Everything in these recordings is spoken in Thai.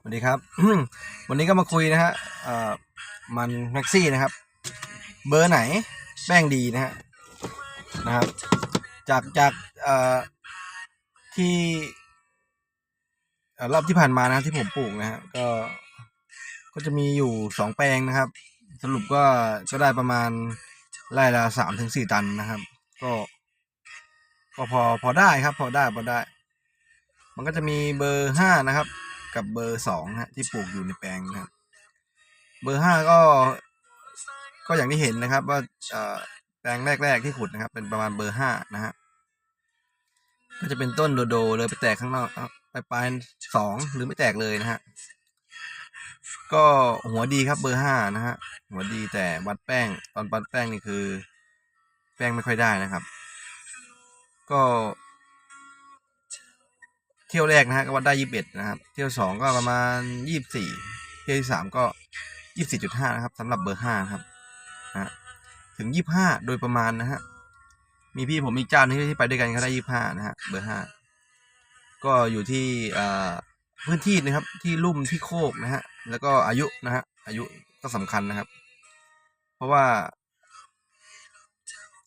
สวัสดีครับ วันนี้ก็มาคุยนะฮะมันแม็กซี่นะครับ เบอร์ไหนแป้งดีนะฮะนะครับ จากจากที่รอบที่ผ่านมานะที่ผมปลูกนะฮะก็ก็จะมีอยู่สองแปลงนะครับ สรุปก็ก็ได้ประมาณไร่ละสามถึงสี่ตันนะครับ ก็ ก็พอพอได้ครับ พอได้พอได้ มันก็จะมีเบอร์ห้านะครับ กับเบอร์สองฮะที่ปลูกอยู่ในแปลงนะครับเบอร์ห้าก็ก็อย่างที่เห็นนะครับ ว่าแปลงแรก ๆ ที่ขุดนะครับ เป็นประมาณเบอร์ห้านะฮะก็จะเป็นต้นโดๆเลยไปแตกข้างนอกไปปลายสองหรือไม่แตกเลยนะฮะก็หัวดีครับเบอร์ห้านะฮะหัวดีแต่วัดแป้งตอนวัดแป้งนี่คือ แป้งไม่ค่อยได้นะครับ ก็ เที่ยวแรกนะฮะก็วัดได้ยี่สิบเอ็ดนะครับ เที่ยวสองก็ประมาณยี่สิบสี่เที่ยวที่สามก็ยี่สิบสี่จุดห้านะครับสำหรับเบอร์ห้าครับนะถึงยี่ห้าโดยประมาณนะฮะมีพี่ผมอีกเจ้าหนึงที่ไปด้วยกันเขาได้ยี่ห้านะฮะเบอร์ห้าก็อยู่ที่พื้นที่นะครับที่ลุ่มที่โคกนะฮะแล้วก็อายุนะฮะอายุก็สำคัญนะครับ เพราะว่า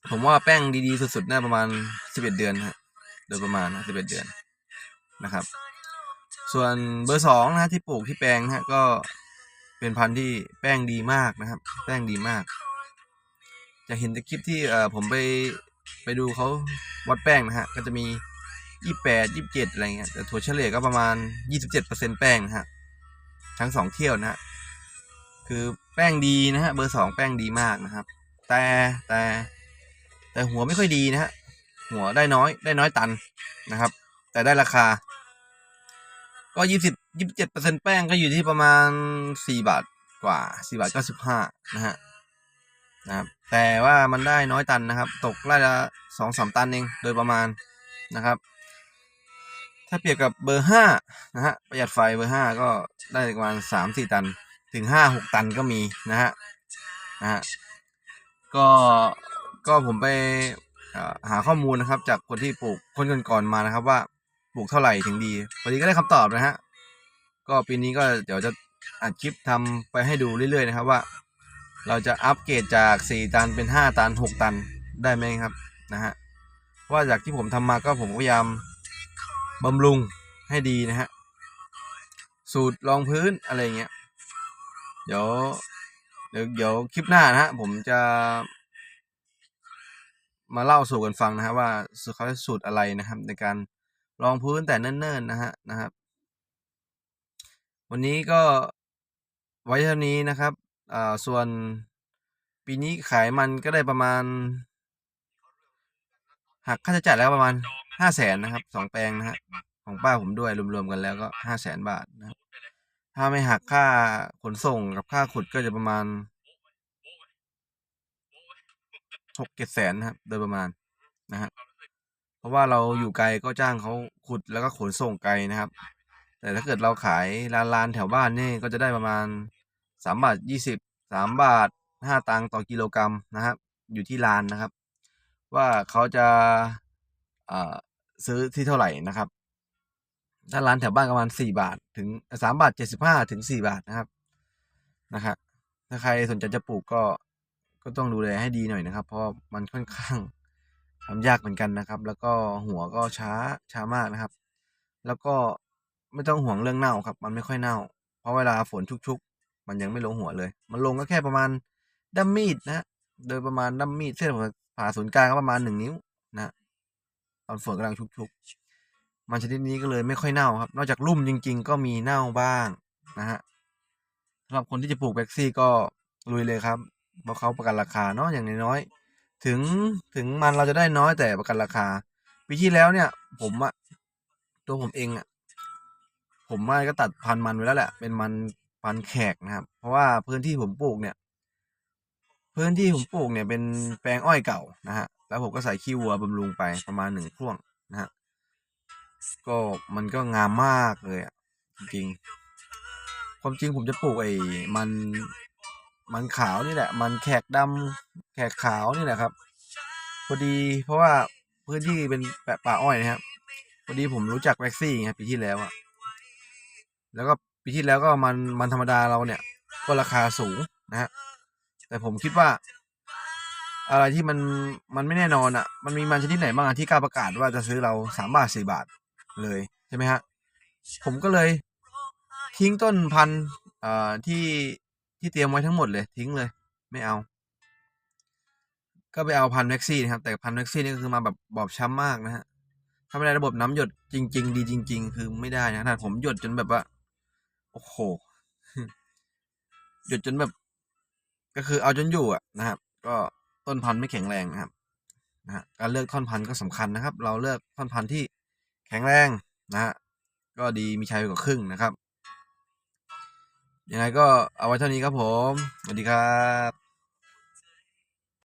ผมว่าแป้งดีๆสุดๆน่าประมาณสิบเอ็ดเดือนฮะโดยประมาณสิบเอ็ดเดือน นะครับ ส่วนเบอร์สองนะฮะที่ปลูกที่แปลงนะฮะก็เป็นพันธุ์ที่แป้งดีมากนะครับ แป้งดีมาก จะเห็นในคลิปที่เอ่อผมไปไปดูเขาวัดแป้งนะฮะก็จะมียี่แปดยี่เจ็ดอะไรเงี้ยแต่ถั่วเฉลี่ยก็ประมาณยี่สิบเจ็ดเปอร์เซ็นแป้งนะฮะทั้งสองเที่ยวนะฮะคือแป้งดีนะฮะเบอร์สองแป้งดีมากนะครับ แต่แต่แต่หัวไม่ค่อยดีนะฮะหัวได้น้อยได้น้อยตันนะครับ แต่ได้ราคา ก็ยี่สิบยี่สิบเจ็ดเปอร์เซ็นแป้งก็อยู่ที่ประมาณสี่บาทกว่าสี่บาทเก้าสิบห้านะฮะนะครับแต่ว่ามันได้น้อยตันนะครับ ตกไร่ละสองสามตันเองโดยประมาณนะครับ ถ้าเปรียบกับเบอร์ห้านะฮะประหยัดไฟเบอร์ห้าก็ได้ประมาณสามสี่ตันถึงห้าหกตันก็มีนะฮะนะฮะก็ก็ผมไปหาข้อมูลนะครับ จากคนที่ปลูกคนก่อนๆมานะครับว่า ปลูกเท่าไหร่ถึงดีพอดีก็ได้คำตอบนะฮะ ก็ปีนี้ก็เดี๋ยวจะอัดคลิปทำไปให้ดูเรื่อยๆนะครับว่า เราจะอัปเกรดจาก 4 ตันเป็น 5 ตัน 6 ตันได้ไหมครับนะฮะว่าจากที่ผมทำมาก็ผมพยายามบำรุงให้ดีนะฮะสูตรรองพื้นอะไรเงี้ยเดี๋ยวเดี๋ยวเดี๋ยวคลิปหน้านะฮะผมจะ มาเล่าสู่กันฟังนะฮะว่าเขาสูตรอะไรนะครับในการ รองพื้นแต่เนิ่นๆนะฮะนะครับ วันนี้ก็ไว้เท่านี้นะครับอ่าส่วนปีนี้ขายมันก็ได้ประมาณหักค่าใช้จ่ายแล้วประมาณห้าแสนนะครับสองแปลงนะฮะของป้าผมด้วยรวมๆกันแล้วก็ห้าแสนบาทนะครับถ้าไม่หักค่าขนส่งกับค่าขุดก็จะประมาณหกเจ็ดแสนนะครับ โดยประมาณนะฮะ เพราะว่าเราอยู่ไกลก็จ้างเขาขุดแล้วก็ขนส่งไกลนะครับ แต่ถ้าเกิดเราขายลานลานๆแถวบ้านนี่ก็จะได้ประมาณสามบาทยี่สิบสามบาทห้าตังค์ต่อกิโลกรัมนะครับ อยู่ที่ลานนะครับ ว่าเขาจะเอ่อซื้อที่เท่าไหร่นะครับ ถ้าร้านแถวบ้านประมาณสี่บาท ถึงสามบาทเจ็ดสิบห้าถึงสี่บาทนะครับนะครับถ้าใครสนใจจะปลูกก็ก็ต้องดูแลให้ดีหน่อยนะครับ เพราะมันค่อนข้าง ทำยากเหมือนกันนะครับ แล้วก็หัวก็ช้าช้ามากนะครับ แล้วก็ไม่ต้องห่วงเรื่องเน่าครับ มันไม่ค่อยเน่า เพราะเวลาฝนชุกๆ มันยังไม่ลงหัวเลย มันลงก็แค่ประมาณดัมมีดนะโดยประมาณดัมมีดเส้นผ่าศูนย์กลางก็ประมาณหนึ่งนิ้วนะตอนฝนกำลังชุกๆ มันชนิดนี้ก็เลยไม่ค่อยเน่าครับ นอกจากลุ่มจริง ๆ ก็มีเน่าบ้างนะฮะสำหรับคนที่จะปลูกแบ็กซี่ก็ลุยเลยครับเพราะเขาประกันราคาเนาะอย่างน้อยๆ ถึงถึงมันเราจะได้น้อยแต่ประกันราคา ปีที่แล้วเนี่ย ผมอะตัวผมเองอะผมว่าก็ตัดพันมันไว้แล้วแหละ เป็นมันพันแขกนะครับ เพราะว่าพื้นที่ผมปลูกเนี่ย พื้นที่ผมปลูกเนี่ยเป็นแปลงอ้อยเก่านะฮะ แล้วผมก็ใส่ขี้วัวบำรุงไปประมาณหนึ่งพ่วงนะฮะ ก็มันก็งามมากเลยอะจริง ความจริงผมจะปลูกไอ้มัน มันขาวนี่แหละ มันแขกดำแขกขาวนี่แหละครับ พอดีเพราะว่าพื้นที่เป็นแปะป่าอ้อยนะครับ พอดีผมรู้จักแว็กซี่ไงปีที่แล้วอะแล้วก็ปีที่แล้วก็มันมันธรรมดาเราเนี่ย ก็ราคาสูงนะฮะ แต่ผมคิดว่า อะไรที่มันมันไม่แน่นอนอะมันมีมันชนิดไหนบ้างที่กล้าประกาศว่าจะซื้อเราสามบาทสี่บาทเลยใช่ไหมฮะ ผมก็เลยทิ้งต้นพันธุ์อ่าที่ ที่เตรียมไว้ทั้งหมดเลยทิ้งเลย ไม่เอา ก็ไปเอาพันแม็กซี่นะครับ แต่พันแม็กซี่นี่ก็คือมาแบบบอบช้ำมากนะฮะถ้าไม่ได้ระบบน้ำหยดจริง ๆ ดีจริง ๆ คือไม่ได้นะขนาดผมหยดจนแบบว่า โอ้โหหยดจนแบบ ก็คือเอาจนอยู่อะนะครับ ก็ต้นพันธุ์ไม่แข็งแรงนะครับนะฮะการเลือกท่อนพันธุ์ก็สำคัญนะครับ เราเลือกท่อนพันธุ์ที่แข็งแรงนะฮะก็ดีมีชัยกว่าครึ่งนะครับ ยังไงก็เอาไว้เท่านี้ครับผม สวัสดีครับ